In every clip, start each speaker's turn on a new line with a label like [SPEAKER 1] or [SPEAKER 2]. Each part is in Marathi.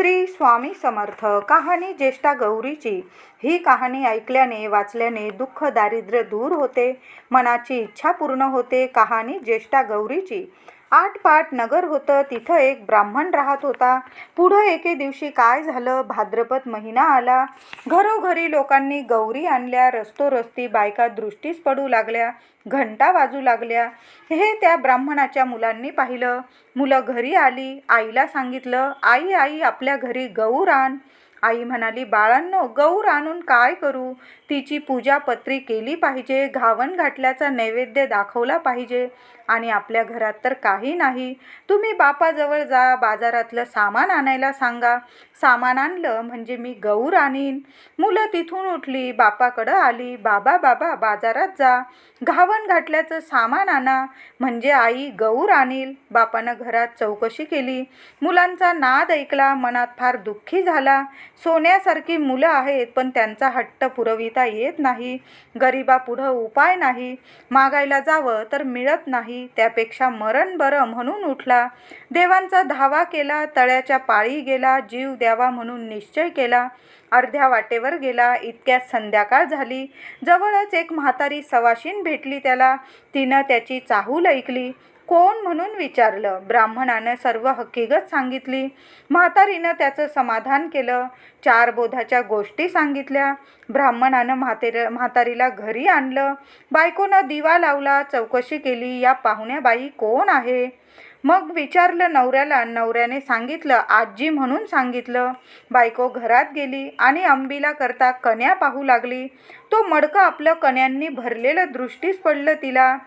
[SPEAKER 1] श्री स्वामी समर्थ. कहाणी ज्येष्ठा गौरीची. ही कहाणी ऐकल्याने वाचल्याने दुःख दारिद्र्य दूर होते. मनाची इच्छा पूर्ण होते. कहाणी ज्येष्ठा गौरीची. आठ पाट नगर होतं तिथं एक ब्राह्मण राहत होता. पुढं एके दिवशी काय झालं? भाद्रपद महिना आला. घरोघरी लोकांनी गौरी आणल्या रस्तोरस्ती बायका दृष्टीस पडू लागल्या घंटा वाजू लागल्या. हे त्या ब्राह्मणाच्या मुलांनी पाहिलं. मुलं घरी आली आईला सांगितलं आई आई आपल्या घरी गौर आण. आई म्हणाली बाळांनो गौर आणून काय करू? तिची पूजा पत्री केली पाहिजे घावण घाटल्याचा नैवेद्य दाखवला पाहिजे. आणि आपल्या घरात तर काही नाही. तुम्ही बापाजवळ जा बाजारातलं सामान आणायला सांगा. सामान आणलं म्हणजे मी गौर आणीन. मुलं तिथून उठली बापाकडं आली बाबा बाबा बाजारात जा. घावण घाटल्याचं सामान आणा. म्हणजे आई गौर आणील. बापानं घरात चौकशी केली. मुलांचा नाद ऐकला मनात फार दुःखी झाला. सोन्यासारखी मुलं आहेत पण त्यांचा हट्ट पुरविता येत नाही. गरिबापुढं उपाय नाही. मागायला जावं तर मिळत नाही. त्यापेक्षा मरण बरं म्हणून उठला. देवांचा धावा केला तळ्याच्या पाळी गेला जीव द्यावा म्हणून निश्चय केला. अर्ध्या वाटेवर गेला इतक्यात संध्याकाळ झाली. जवळच एक म्हातारी सवाशीन भेटली त्याला. तिनं त्याची चाहूल ऐकली. कोण म्हणून विचारलं? ब्राह्मणानं सर्व हकीकत सांगितली. म्हातारीनं त्याचं समाधान केलं. चार बोधाच्या गोष्टी सांगितल्या. ब्राह्मणानं म्हातेर म्हातारीला घरी आणलं. बायकोनं दिवा लावला चौकशी केली या पाहुण्याबाई कोण आहे? मग विचारलं नवऱ्याला. नवऱ्याने सांगितलं आजी म्हणून सांगितलं. बायको घरात गेली आणि अंबीला करता कन्या पाहू लागली. तो मडकं आपलं कन्यांनी भरलेलं दृष्टीस पडलं तिला.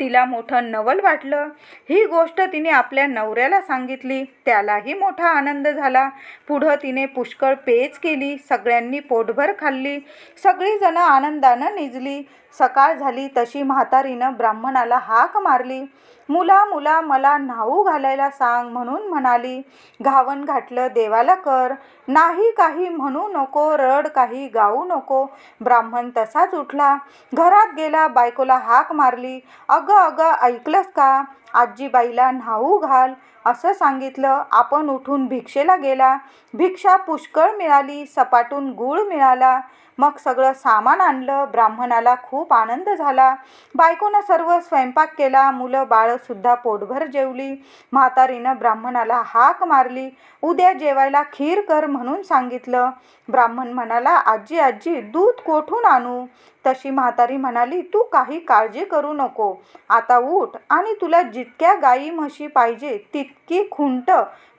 [SPEAKER 1] तिला मोठं नवल वाटलं. ही गोष्ट तिने आपल्या नवऱ्याला सांगितली. त्यालाही मोठा आनंद झाला. पुढं तिने पुष्कळ पेज केली. सगळ्यांनी पोटभर खाल्ली. सगळीजणं आनंदानं निजली. सकाळ झाली तशी म्हातारीनं ब्राह्मणाला हाक मारली. मुला मुला मला न्हाऊ घालायला सांग म्हणून म्हणाली. घावन घातलं देवाला कर. नाही काही म्हणू नको रड काही गाऊ नको. ब्राह्मण तसाच उठला. घरात गेला बायकोला हाक मारली. अगं अगं ऐकलंस का? आजीबाईला न्हाऊ घाल. असं सांगितलं. आपण उठून भिक्षेला गेला. भिक्षा पुष्कळ मिळाली. सपाटून गूळ मिळाला. मग सगळं सामान आणलं. ब्राह्मणाला खूप आनंद झाला. बायकोनं सर्व स्वयंपाक केला. मुलं बाळंसुद्धा पोटभर जेवली. म्हातारीनं ब्राह्मणाला हाक मारली. उद्या जेवायला खीर कर म्हणून सांगितलं. ब्राह्मण म्हणाला आजी आजी दूध कोठून आणू? तशी म्हातारी म्हणाली तू काही काळजी करू नको. आता उठ आणि तुला जितक्या गाई म्हशी पाहिजे इतकी खुंट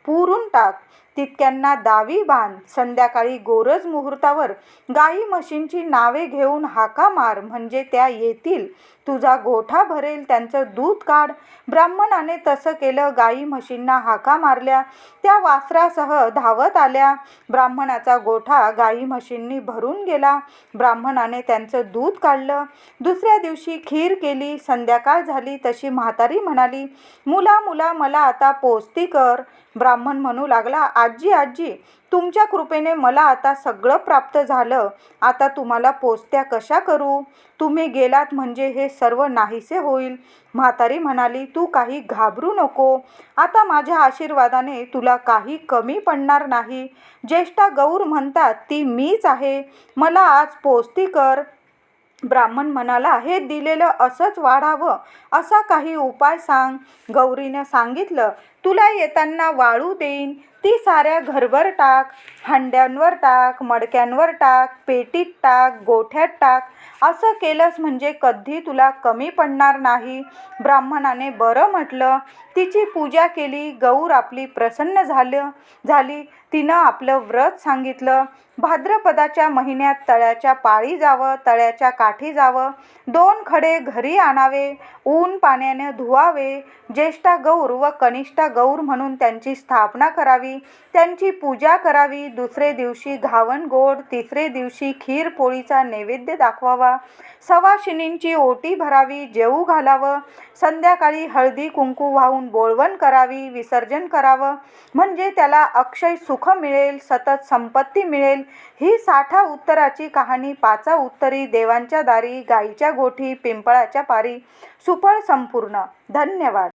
[SPEAKER 1] पुरून टाक. तितक्यांना दावी बांध. संध्याकाळी गोरज मुहूर्तावर गाई म्हशींची नावे घेऊन हाका मार म्हणजे त्या येतील. तुझा गोठा भरेल त्यांचं दूध काढ. ब्राह्मणाने तसं केलं गाई म्हशींना हाका मारल्या. त्या वासरासह धावत आल्या. ब्राह्मणाचा गोठा गाई म्हशींनी भरून गेला. ब्राह्मणाने त्यांचं दूध काढलं. दुसऱ्या दिवशी खीर केली. संध्याकाळ झाली तशी म्हातारी म्हणाली मुला मुला मला आता पोचती कर. ब्राह्मण म्हणू लागला आजी आजी तुमच्या कृपेने मला आता सगळं प्राप्त झालं. आता तुम्हाला पोचत्या कशा करू? तुम्ही गेलात म्हणजे हे सर्व नाहीसे होईल. म्हातारी म्हणाली तू काही घाबरू नको. आता माझ्या आशीर्वादाने तुला काही कमी पडणार नाही. ज्येष्ठा गौर म्हणतात ती मीच आहे. मला आज पोचती कर. ब्राह्मण म्हणाला हे दिलेलं असंच वाढावं असा काही उपाय सांग. गौरीनं सांगितलं तुला येताना वाळू देईन. ती साऱ्या घरभर टाक हंड्यांवर टाक मडक्यांवर टाक पेटीत टाक गोठ्यात टाक. असं केलंस म्हणजे कधी तुला कमी पडणार नाही. ब्राह्मणाने बरं म्हटलं. तिची पूजा केली गौर आपली प्रसन्न झालं झाली. तिनं आपलं व्रत सांगितलं. भाद्रपदाच्या महिन्यात तळ्याच्या पाळी जावं तळ्याच्या काठी जावं. दोन खडे घरी आणावे ऊन पाण्याने धुवावे. ज्येष्ठा गौर व कनिष्ठा गौर म्हणून त्यांची स्थापना करावी. त्यांची पूजा करावी. दुसरे दिवशी घावण गोड तिसरे दिवशी खीर पोळीचा नैवेद्य दाखवावा. सवाशिनींची ओटी भरावी जेऊ घालावं. संध्याकाळी हळदी कुंकू वाहून बोळवण करावी विसर्जन करावं. म्हणजे त्याला अक्षय सुख मिळेल सतत संपत्ती मिळेल. ही साठा उत्तराची कहाणी पाचा उत्तरी देवांच्या दारी गाईच्या गोठी पिंपळाच्या पारी. सुफळ संपूर्ण. धन्यवाद.